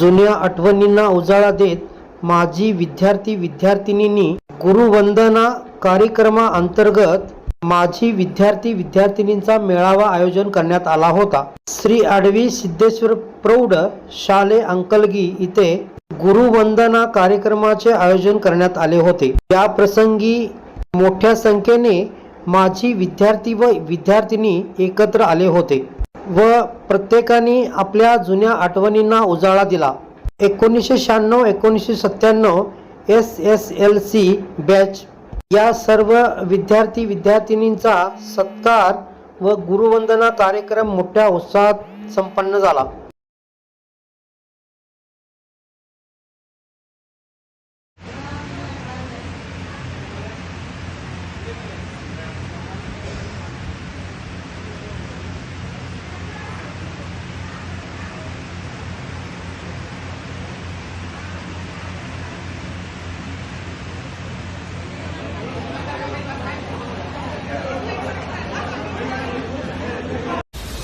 जुन्या आठवणींना उजाळा देत माजी विद्यार्थी विद्यार्थिनींनी गुरुवंदना कार्यक्रमाअंतर्गत माजी विद्यार्थी विद्यार्थिनींचा मेळावा आयोजन करण्यात आला होता. श्री आडवी सिद्धेश्वर प्रौढ शाले अंकलगी इथे गुरुवंदना कार्यक्रमाचे आयोजन करण्यात आले होते. या प्रसंगी मोठ्या संख्येने माजी विद्यार्थी व विद्यार्थिनी एकत्र आले होते. व प्रत्येकाने आपल्या जुन्या आठवणींना उजाळा दिला. एकोणीसशे शहाण्णव एकोणीसशे सत्त्याण्णव S S L C batch या सर्व विद्यार्थी विद्यार्थिनींचा सत्कार व गुरुवंदना कार्यक्रम मोठ्या उत्साहात संपन्न झाला.